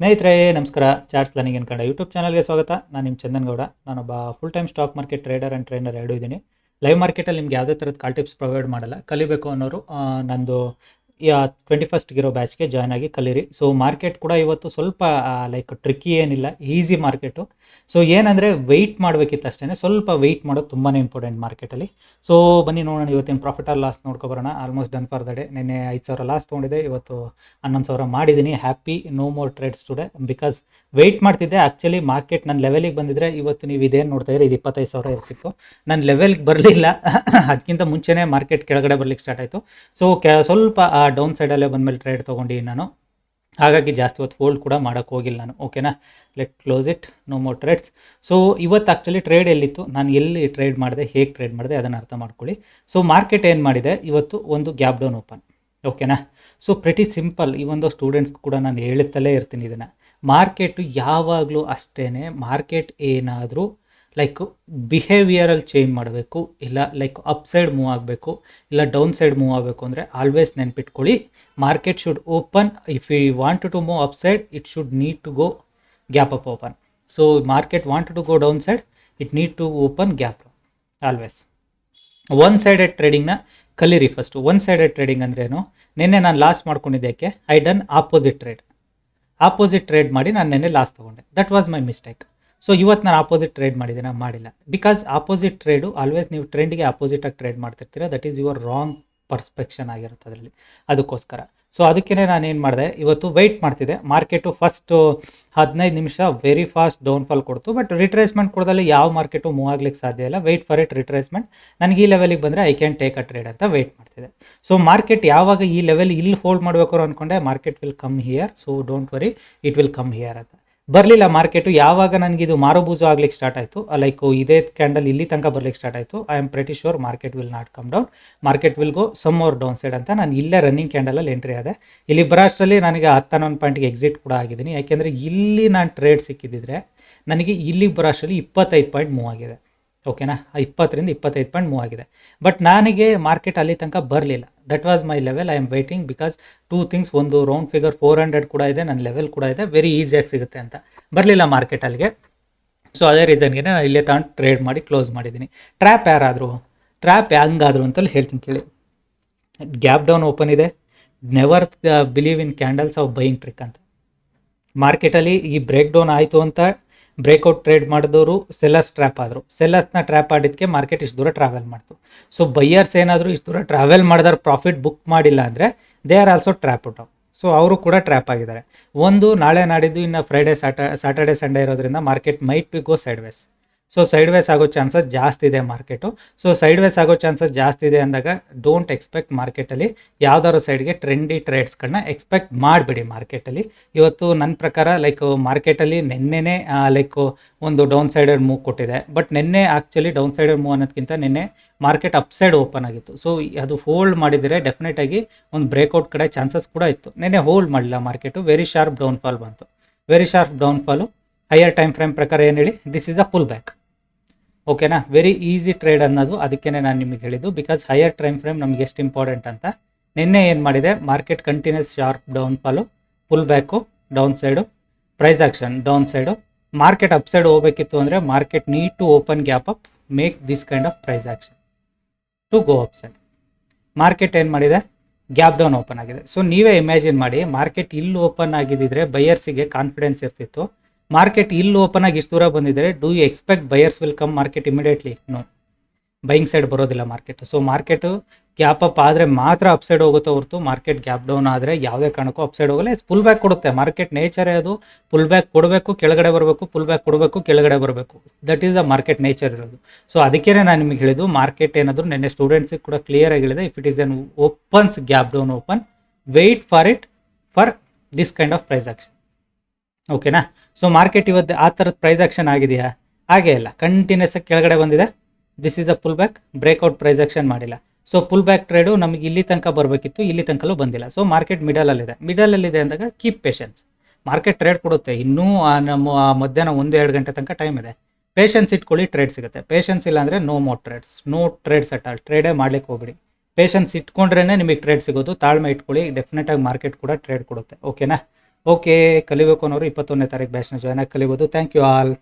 ಸ್ನೇಹಿತರೆ, ನಮಸ್ಕಾರ. Charts learning Kannada YouTube ಚಾನಲ್ಗೆ ಸ್ವಾಗತ. ನಾನು ನಿಮ್ಮ ಚಂದನ್ ಗೌಡ ನಾನೊಬ್ಬ full time stock market trader and trainer ಎರಡೂ ಇದ್ದೀನಿ. ಲೈವ್ ಮಾರ್ಕೆಟಲ್ಲಿ ನಿಮ್ಗೆ ಯಾವುದೇ ಥರದ ಕಾಲ್ ಟಿಪ್ಸ್ ಪ್ರೊವೈಡ್ ಮಾಡಲ್ಲ. ಕಲಿಬೇಕು ಅನ್ನೋರು ನಂದು ಟ್ವೆಂಟಿ ಫಸ್ಟ್ಗಿರೋ ಬ್ಯಾಚ್ಗೆ ಜಾಯ್ನ್ ಆಗಿ ಕಲೀರಿ. ಸೊ ಮಾರ್ಕೆಟ್ ಕೂಡ ಇವತ್ತು ಸ್ವಲ್ಪ ಲೈಕ್ ಟ್ರಿಕ್ಕಿ ಏನಿಲ್ಲ ಈಸಿ ಮಾರ್ಕೆಟು ಸೊ ಏನಂದರೆ ವೆಯ್ಟ್ ಮಾಡಬೇಕಿತ್ತು ಅಷ್ಟೇ ಸ್ವಲ್ಪ ವೆಯ್ಟ್ ಮಾಡೋದು ತುಂಬಾ ಇಂಪಾರ್ಟೆಂಟ್ ಮಾರ್ಕೆಟಲ್ಲಿ ಸೊ ಬನ್ನಿ ನೋಡೋಣ ಇವತ್ತಿನ profit or loss ನೋಡ್ಕೊಬರೋಣ almost done for the day ನಿನ್ನೆ ಐದು ಸಾವಿರ ಲಾಸ್ ತೊಗೊಂಡಿದೆ ಇವತ್ತು ಹನ್ನೊಂದು ಸಾವಿರ ಮಾಡಿದ್ದೀನಿ. Happy no more trades today because wait ಮಾಡ್ತಿದ್ದೆ. ಆ್ಯಕ್ಚುಲಿ ಮಾರ್ಕೆಟ್ ನನ್ನ ಲೆವೆಲಿಗೆ ಬಂದಿದ್ರೆ ಇವತ್ತು ನೀವು ಇದೇನು ನೋಡ್ತಾ ಇದ್ರೆ ಇದು ಇಪ್ಪತ್ತೈದು ಸಾವಿರ ಇರ್ತಿತ್ತು. ನನ್ನ ಲೆವೆಲ್ಗೆ ಬರಲಿಲ್ಲ. ಅದಕ್ಕಿಂತ ಮುಂಚೆನೇ ಮಾರ್ಕೆಟ್ ಕೆಳಗಡೆ ಬರ್ಲಿಕ್ಕೆ ಸ್ಟಾರ್ಟ್ ಆಯಿತು. ಸೊ ಕೆ, ಸ್ವಲ್ಪ, ಆ ಡೌನ್ ಸೈಡಲ್ಲೇ ಬಂದಮೇಲೆ ಟ್ರೇಡ್ ತೊಗೊಂಡು ನಾನು. ಹಾಗಾಗಿ ಜಾಸ್ತಿ ಹೊತ್ತು ಹೋಲ್ಡ್ ಕೂಡ ಮಾಡೋಕ್ಕೆ ಹೋಗಿಲ್ಲ ನಾನು. ಓಕೆನಾ let close it no more trades so ಇವತ್ತು ಆ್ಯಕ್ಚುಲಿ ಟ್ರೇಡ್ ಎಲ್ಲಿತ್ತು? ನಾನು ಎಲ್ಲಿ ಟ್ರೇಡ್ ಮಾಡಿದೆ? ಹೇಗೆ ಟ್ರೇಡ್ ಮಾಡಿದೆ? ಅದನ್ನು ಅರ್ಥ ಮಾಡ್ಕೊಳ್ಳಿ. ಸೊ ಮಾರ್ಕೆಟ್ ಏನು ಮಾಡಿದೆ? ಇವತ್ತು ಒಂದು ಗ್ಯಾಪ್ ಡೌನ್ ಓಪನ್ ಓಕೆನಾ ಸೊ ಪ್ರಿಟಿ ಸಿಂಪಲ್ ಈ ಒಂದು ಸ್ಟೂಡೆಂಟ್ಸ್ ಕೂಡ ನಾನು ಹೇಳುತ್ತಲೇ ಇರ್ತೀನಿ ಇದನ್ನು. ಮಾರ್ಕೆಟು ಯಾವಾಗಲೂ ಅಷ್ಟೇ ಮಾರ್ಕೆಟ್ ಏನಾದರೂ ಲೈಕ್ ಬಿಹೇವಿಯರಲ್ಲಿ ಚೇಂಜ್ ಮಾಡಬೇಕು, ಇಲ್ಲ ಲೈಕ್ ಅಪ್ ಸೈಡ್ ಮೂವ್ ಆಗಬೇಕು, ಇಲ್ಲ ಡೌನ್ ಸೈಡ್ ಮೂವ್ ಆಗಬೇಕು ಅಂದರೆ ಆಲ್ವೇಸ್ ನೆನ್ಪಿಟ್ಕೊಳ್ಳಿ. Market should open if you want to move up side it should need to go gap up open so market want to go down side it need to open gap always one sided ಟ್ರೇಡಿಂಗ್ನ ಕಲೀರಿ first one sided trading ಅಂದ್ರೇನು? ನಿನ್ನೆ ನಾನು loss ಮಾಡ್ಕೊಂಡಿದ್ದಕ್ಕೆ I done opposite trade opposite trade ಮಾಡಿ ನಾನು ನೆನ್ನೆ loss ತೊಗೊಂಡೆ. That was my mistake so ಇವತ್ತು ನಾನು ಆಪೋಸಿಟ್ ಟ್ರೇಡ್ ಮಾಡಿದ್ದೀನಿ ಮಾಡಿಲ್ಲ. ಬಿಕಾಸ್ ಆಪೋಸಿಟ್ ಟ್ರೇಡು ಆಲ್ವೇಸ್ ನೀವು ಟ್ರೆಂಡ್ಗೆ ಆಪೋಸಿಟಾಗಿ trade ಮಾಡ್ತಿರ್ತೀರ that is your wrong perception ಆಗಿರುತ್ತೆ ಅದರಲ್ಲಿ. ಅದಕ್ಕೋಸ್ಕರ. ಸೊ ಅದಕ್ಕೇ ನಾನು ಏನು ಮಾಡಿದೆ, ಇವತ್ತು ವೆಯ್ಟ್ ಮಾಡ್ತಿದ್ದೆ. ಮಾರ್ಕೆಟು ಫಸ್ಟು ಹದಿನೈದು ನಿಮಿಷ ವೆರಿ ಫಾಸ್ಟ್ ಡೌನ್ಫಾಲ್ ಕೊಡ್ತು ಬಟ್ ರಿಟ್ರೇಸ್ಮೆಂಟ್ ಕೊಡೋದಲ್ಲಿ ಯಾವ ಮಾರ್ಕೆಟು ಮೂವ್ ಆಗ್ಲಿಕ್ಕೆ ಸಾಧ್ಯ ಇಲ್ಲ. ವೆಯ್ಟ್ ಫಾರ್ ಇಟ್ ರಿಟ್ರೇಸ್ಮೆಂಟ್ ನನಗೆ ಈ ಲೆವೆಲಿಗೆ ಬಂದರೆ I can take a trade ಅಂತ ವೆಯ್ಟ್ ಮಾಡ್ತಿದೆ ಸೊ ಮಾರ್ಕೆಟ್ ಯಾವಾಗ ಈ ಲೆವೆಲ್ ಇಲ್ಲಿ ಹೋಲ್ಡ್ ಮಾಡಬೇಕು ಅಂದ್ಕೊಂಡೆ market will come here so don't worry it will come here ಅಂತ. ಬರಲಿಲ್ಲ ಮಾರ್ಕೆಟು ಯಾವಾಗ ನನಗೆ ಇದು ಮಾರುಬೂಜು ಆಗ್ಲಿಕ್ಕೆ ಸ್ಟಾರ್ಟ್ ಆಯಿತು ಲೈಕ್ ಇದೇ ಕ್ಯಾಂಡಲ್ ಇಲ್ಲಿ ತನಕ ಬರ್ಲಿಕ್ಕೆ ಸ್ಟಾರ್ಟ್ ಆಯಿತು. I am pretty sure market will not come down market will go somewhere downside ಅಂತ ನಾನು ಇಲ್ಲೇ ರನ್ನಿಂಗ್ ಕ್ಯಾಂಡಲಲ್ಲಿ ಎಂಟ್ರಿ ಆದೆ. ಇಲ್ಲಿ ಬರೋಷ್ಟರಲ್ಲಿ ನನಗೆ ಹತ್ತನ್ನೊಂದು ಪಾಯಿಂಟ್ಗೆ ಎಕ್ಸಿಟ್ ಕೂಡ ಆಗಿದ್ದೀನಿ. ಯಾಕೆಂದರೆ ಇಲ್ಲಿ ನಾನು ಟ್ರೇಡ್ ಸಿಕ್ಕಿದ್ದಿದ್ರೆ ನನಗೆ ಇಲ್ಲಿ ಬರೋಷ್ಟರಲ್ಲಿ ಇಪ್ಪತ್ತೈದು ಪಾಯಿಂಟ್ ಮೂವ್ ಆಗಿದೆ. ಓಕೆನಾ? ಇಪ್ಪತ್ತರಿಂದ ಇಪ್ಪತ್ತೈದು ಪಾಯಿಂಟ್ ಮೂವ್ ಆಗಿದೆ. ಬಟ್ ನನಗೆ ಮಾರ್ಕೆಟ್ ಅಲ್ಲಿ ತನಕ ಬರಲಿಲ್ಲ. That was my level I am waiting because two things ಒಂದು ರೌಂಡ್ ಫಿಗರ್ ಫೋರ್ ಹಂಡ್ರೆಡ್ ಕೂಡ ಇದೆ, ನನ್ನ ಲೆವೆಲ್ ಕೂಡ ಇದೆ ವೆರಿ ಈಸಿಯಾಗಿ ಸಿಗುತ್ತೆ ಅಂತ. ಬರಲಿಲ್ಲ ಮಾರ್ಕೆಟ್ ಅಲ್ಲಿಗೆ. ಸೊ ಅದೇ ರೀಸನ್ಗೆ ನಾನು ಇಲ್ಲೇ ತಗೊಂಡು ಟ್ರೇಡ್ ಮಾಡಿ ಕ್ಲೋಸ್ ಮಾಡಿದ್ದೀನಿ. ಟ್ರ್ಯಾಪ್ ಯಾರಾದರೂ? ಟ್ರ್ಯಾಪ್ ಹೆಂಗಾದ್ರು ಅಂತಲ್ಲಿ ಹೇಳ್ತೀನಿ ಕೇಳಿ. ಗ್ಯಾಪ್ ಡೌನ್ ಓಪನ್ ಇದೆ. Never believe in candles of buying trick ಅಂತ. ಮಾರ್ಕೆಟಲ್ಲಿ ಈ ಬ್ರೇಕ್ ಡೌನ್ ಆಯಿತು ಅಂತ ಬ್ರೇಕ್ಔಟ್ ಟ್ರೇಡ್ ಮಾಡಿದವರು ಸೆಲ್ಲರ್ಸ್ ಟ್ರ್ಯಾಪ್ ಆದರು. ಸೆಲ್ಲರ್ಸ್ನ ಟ್ರ್ಯಾಪ್ ಆಡಿದ್ದಕ್ಕೆ ಮಾರ್ಕೆಟ್ ಇಷ್ಟು ದೂರ ಟ್ರಾವೆಲ್ ಮಾಡ್ತು. ಸೊ ಬೈಯರ್ಸ್ ಏನಾದರೂ ಇಷ್ಟು ದೂರ ಟ್ರಾವೆಲ್ ಮಾಡಿದ್ರೆ ಪ್ರಾಫಿಟ್ ಬುಕ್ ಮಾಡಿಲ್ಲ ಅಂದರೆ they are also trap out so ಅವರು ಕೂಡ ಟ್ರ್ಯಾಪ್ ಆಗಿದ್ದಾರೆ. ಒಂದು ನಾಳೆ ನಾಡಿದ್ದು ಇನ್ನು ಫ್ರೈಡೇ ಸ್ಯಾಟ ಸ್ಯಾಟರ್ಡೆ ಸಂಡೇ ಇರೋದ್ರಿಂದ market might be go sideways so sideways ಆಗೋ ಚಾನ್ಸಸ್ ಜಾಸ್ತಿ ಇದೆ ಮಾರ್ಕೆಟು ಸೊ ಸೈಡ್ ವೇಸ್ ಆಗೋ ಚಾನ್ಸಸ್ ಜಾಸ್ತಿ ಇದೆ ಅಂದಾಗ ಡೋಂಟ್ ಎಕ್ಸ್ಪೆಕ್ಟ್ ಮಾರ್ಕೆಟಲ್ಲಿ ಯಾವ್ದಾದ್ರು ಸೈಡ್ಗೆ ಟ್ರೆಂಡಿ ಟ್ರೇಡ್ಸ್ಗಳನ್ನ ಎಕ್ಸ್ಪೆಕ್ಟ್ ಮಾಡಿಬಿಡಿ ಮಾರ್ಕೆಟಲ್ಲಿ ಇವತ್ತು ನನ್ನ ಪ್ರಕಾರ ಲೈಕ್ ಮಾರ್ಕೆಟಲ್ಲಿ ನಿನ್ನೆನೇ ಲೈಕ್ ಒಂದು ಡೌನ್ ಸೈಡೆಡ್ ಮೂವ್ ಕೊಟ್ಟಿದೆ. ಬಟ್ ನಿನ್ನೆ ಆ್ಯಕ್ಚುಲಿ ಡೌನ್ ಸೈಡೆಡ್ ಮೂವ್ ಅನ್ನೋದಕ್ಕಿಂತ ನಿನ್ನೆ ಮಾರ್ಕೆಟ್ ಅಪ್ ಸೈಡ್ ಓಪನ್ ಆಗಿತ್ತು. ಸೊ ಅದು ಹೋಲ್ಡ್ ಮಾಡಿದರೆ ಡೆಫಿನೆಟಾಗಿ ಒಂದು ಬ್ರೇಕ್ಔಟ್ ಕಡೆ ಚಾನ್ಸಸ್ ಕೂಡ ಇತ್ತು. ನಿನ್ನೆ ಹೋಲ್ಡ್ ಮಾಡಲಿಲ್ಲ ಮಾರ್ಕೆಟು ವೆರಿ ಶಾರ್ಪ್ ಡೌನ್ಫಾಲ್ ಬಂತು. Very sharp downfall higher time frame ಪ್ರಕಾರ ಏನು ಹೇಳಿ? This is a pull back ಓಕೆನಾ ವೆರಿ ಈಸಿ ಟ್ರೇಡ್ ಅನ್ನೋದು ಅದಕ್ಕೇ ನಾನು ನಿಮಗೆ ಹೇಳಿದ್ದು. ಬಿಕಾಸ್ ಹೈಯರ್ ಟೈಮ್ ಫ್ರೇಮ್ ನಮ್ಗೆ ಎಷ್ಟು ಇಂಪಾರ್ಟೆಂಟ್ ಅಂತ. ನಿನ್ನೆ ಏನು ಮಾಡಿದೆ? Market continues sharp downfall pull back downside price action downside market upside ಹೋಗಬೇಕಿತ್ತು ಅಂದರೆ market need to open gap up make this kind of price action to go upside market ಏನು ಮಾಡಿದೆ? ಗ್ಯಾಪ್ ಡೌನ್ ಓಪನ್ ಆಗಿದೆ. So ನೀವೇ imagine ಮಾಡಿ market ಇಲ್ಲಿ open ಆಗಿದ್ದಿದ್ರೆ ಬೈಯರ್ಸಿಗೆ ಕಾನ್ಫಿಡೆನ್ಸ್ ಇರ್ತಿತ್ತು. ಮಾರ್ಕೆಟ್ ಇಲ್ಲಿ ಓಪನ್ ಆಗಿ ಇಷ್ಟು ದೂರ ಬಂದಿದ್ರೆ do you expect buyers will come market immediately no buying side ಬರೋದಿಲ್ಲ market so market gap up ಆದರೆ ಮಾತ್ರ ಅಪ್ಸೈಡ್ ಹೋಗುತ್ತೆ ಹೊರತು ಮಾರ್ಕೆಟ್ ಗ್ಯಾಪ್ ಡೌನ್ ಆದರೆ ಯಾವುದೇ ಕಾರಣಕ್ಕೂ ಅಪ್ ಸೈಡ್ ಹೋಗಲ್ಲ ಫುಲ್ ಬ್ಯಾಕ್ ಕೊಡುತ್ತೆ. ಮಾರ್ಕೆಟ್ ನೇಚರೇ ಅದು. ಫುಲ್ ಬ್ಯಾಕ್ ಕೊಡಬೇಕು, ಕೆಳಗಡೆ ಬರಬೇಕು ಫುಲ್ ಬ್ಯಾಕ್ ಕೊಡಬೇಕು, ಕೆಳಗಡೆ ಬರಬೇಕು. That is the market nature ಇರೋದು. ಸೊ ಅದಕ್ಕೆ ನಾನು ನಿಮಗೆ ಹೇಳಿದ್ದು ಮಾರ್ಕೆಟ್ ಏನಾದರೂ ನೆನ್ನೆ ಸ್ಟೂಡೆಂಟ್ಸಿಗೆ ಕೂಡ ಕ್ಲಿಯರ್ ಆಗಿ ಹೇಳಿದೆ if it is an opens gap down open wait for it for this kind of price action ಓಕೆನಾ ಸೊ ಮಾರ್ಕೆಟ್ ಇವತ್ತು ಆ ಥರದ ಪ್ರೈಸ್ ಆಕ್ಷನ್ ಆಗಿದೆಯಾ? ಹಾಗೇ ಇಲ್ಲ ಕಂಟಿನ್ಯೂಸ್ ಆಗಿ ಕೆಳಗಡೆ ಬಂದಿದೆ. This is the pull back breakout price action ಮಾಡಿಲ್ಲ. ಸೊ ಪುಲ್ ಬ್ಯಾಕ್ ಟ್ರೇಡು ನಮಗೆ ಇಲ್ಲಿ ತನಕ ಬರಬೇಕಿತ್ತು, ಇಲ್ಲಿ ತನಕಲೂ ಬಂದಿಲ್ಲ. ಸೊ ಮಾರ್ಕೆಟ್ ಮಿಡಲಲ್ಲಿದೆ ಮಿಡಲಲ್ಲಿದೆ ಅಂದಾಗ ಕೀಪ್ ಪೇಷನ್ಸ್ ಮಾರ್ಕೆಟ್ ಟ್ರೇಡ್ ಕೊಡುತ್ತೆ. ಇನ್ನೂ ನಮ್ಮ ಮಧ್ಯಾಹ್ನ ಒಂದು ಎರಡು ಗಂಟೆ ತನಕ ಟೈಮ್ ಇದೆ. ಪೇಷನ್ಸ್ ಇಟ್ಕೊಳ್ಳಿ ಟ್ರೇಡ್ ಸಿಗುತ್ತೆ. ಪೇಷನ್ಸ್ ಇಲ್ಲ ಅಂದರೆ no more trades no trades at all ಟ್ರೇಡೇ ಮಾಡ್ಲಿಕ್ಕೆ ಹೋಗ್ಬಿಡಿ. ಪೇಷನ್ಸ್ ಇಟ್ಕೊಂಡ್ರೇ ನಿಮಗೆ ಟ್ರೇಡ್ ಸಿಗೋದು. ತಾಳ್ಮೆ ಇಟ್ಕೊಳ್ಳಿ. ಡೆಫಿನೆಟಾಗಿ ಮಾರ್ಕೆಟ್ ಕೂಡ ಟ್ರೇಡ್ ಕೊಡುತ್ತೆ. ಓಕೆನಾ ಓಕೆ ಕಲಿಬೇಕು ಅನ್ನೋರು ಇಪ್ಪತ್ತೊಂದನೇ ತಾರೀಕು ಬ್ಯಾಚ್ನ ಜಾಯ್ನ್ ಆಗಿ ಕಲಿಬೋದು. Thank you all